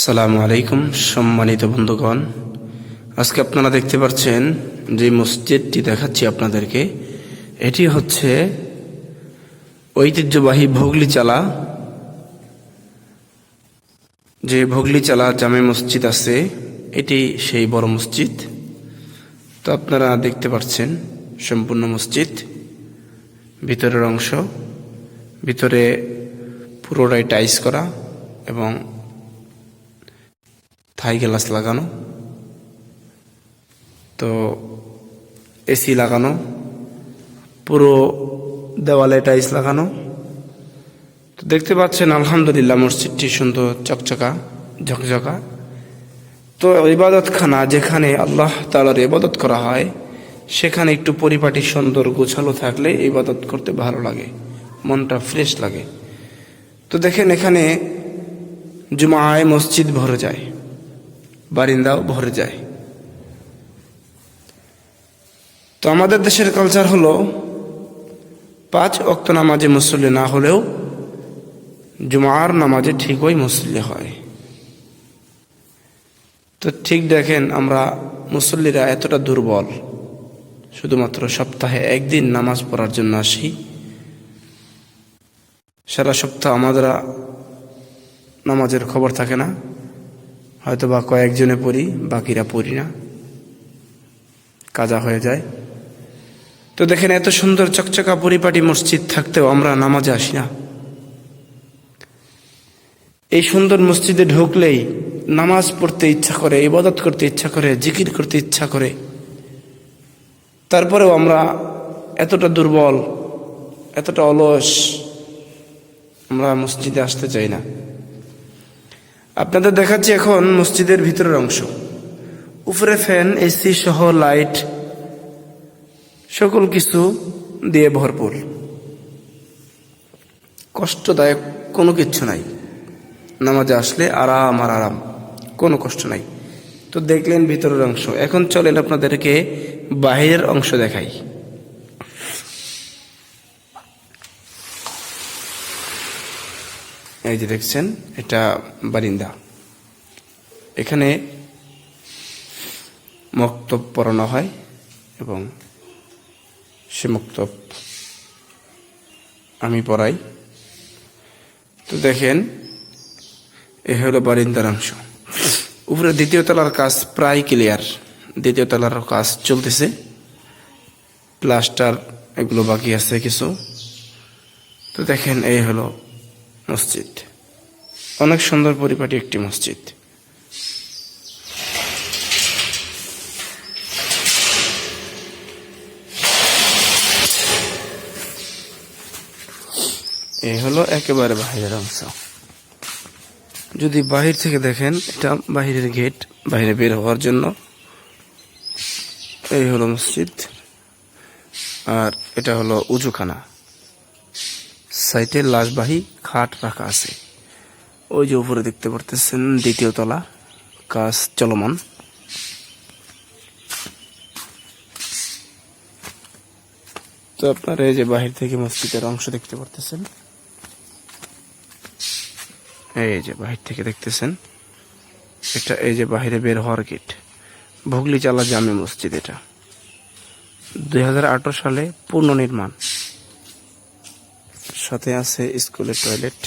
আসসালামু আলাইকুম, সম্মানিত বন্ধুগণ। আজকে আপনারা দেখতে পাচ্ছেন যে মসজিদটি দেখাচ্ছি আপনাদেরকে। এটি হচ্ছে ঐতিহ্যবাহী ভোগলি চালা যে ভোগলি চালা জামে মসজিদ আছে, এটি সেই বড় মসজিদ। তো আপনারা দেখতে পাচ্ছেন সম্পূর্ণ মসজিদ। ভিতরের অংশ, ভিতরে পুরোটাই টাইস করা এবং থাই গ্লাস লাগানো। তো এসি লাগানো। পুরো দেওয়ালে টাইলস লাগানো। তো দেখতে পাচ্ছেন, আলহামদুলিল্লাহ, মসজিদটি সুন্দর, চকচকা, ঝকঝকা। তো ইবাদতখানা যেখানে আল্লাহ তালার ইবাদত করা হয়, সেখানে একটু পরিপাটি, সুন্দর, গোছালো থাকলে ইবাদত করতে ভালো লাগে, মনটা ফ্রেশ লাগে। তো দেখেন এখানে জুমায় মসজিদ ভরে যায়। বারিন্দাও ভরে যায়। তো আমাদের দেশের কালচার হলো, পাঁচ অক্ত নামাজে মুসল্লি না হলেও জুমার নামাজে ঠিকই মুসল্লি হয়। তো ঠিক দেখেন আমরা মুসল্লিরা এতটা দুর্বল, শুধুমাত্র সপ্তাহে একদিন নামাজ পড়ার জন্য আসি। সারা সপ্তাহ আমাদের নামাজের খবর থাকে না। হয়তো বা কয়েকজনে পড়ি, বাকিরা পড়ি না। কাজা হয়ে যায়। তো দেখেন, এত সুন্দর চকচকা পরিপাটি মসজিদ থাকতেও আমরা নামাজে আসি না। এই সুন্দর মসজিদে ঢুকলেই নামাজ পড়তে ইচ্ছা করে, ইবাদত করতে ইচ্ছা করে, জিকির করতে ইচ্ছা করে। তারপরেও আমরা এতটা দুর্বল, এতটা অলস আমরা মসজিদে আসতে চাই না। আপনাদের দেখাচ্ছি এখন মসজিদের ভিতরের অংশ। উপরে ফ্যান, এসি সহ লাইট, সকল কিছু দিয়ে ভরপুর। কষ্টদায়ক কোনো কিচ্ছু নাই। নামাজে আসলে আরাম আর আরাম, কোনো কষ্ট নাই। তো দেখলেন ভিতরের অংশ। এখন চলেন আপনাদেরকে বাহিরের অংশ দেখাই। এই যে দেখছেন, এটা বারিন্দা। এখানে মক্তব পড়ানো হয় এবং সে মক্তব আমি পড়াই। তো দেখেন, এ হলো বারিন্দার অংশ। উপরে দ্বিতীয় তলার কাজ প্রায় ক্লিয়ার দ্বিতীয় তলার কাজ চলতেছে। প্লাস্টার এগুলো বাকি আছে কিছু। তো দেখেন, এই হলো মসজিদ। অনেক সুন্দর পরিপাটি একটি মসজিদ। এই হলো একেবারে বাহিরের অংশ। যদি বাহির থেকে দেখেন, এটা বাহিরের গেট বাইরে বের হওয়ার জন্য। এই হলো মসজিদ। আর এটা হলো উজুখানা। সাইটে লাশবাহী খাট রাখা আছে। ওই যে উপরে দেখতে পারতেছেন দ্বিতীয় তলা, কাজ চলমান। তো আপনারা এই যে বাহির থেকে মসজিদের অংশ দেখতে পারতেছেন। এই যে বাহির থেকে দেখতেছেন, এটা এই যে বাহিরে বের হওয়ার গেট। ভুগলি চালা জামে মসজিদ এটা। দুই হাজার আঠারো সালে পুনর্নির্মাণ। সাথে আছে স্কুলের টয়লেট।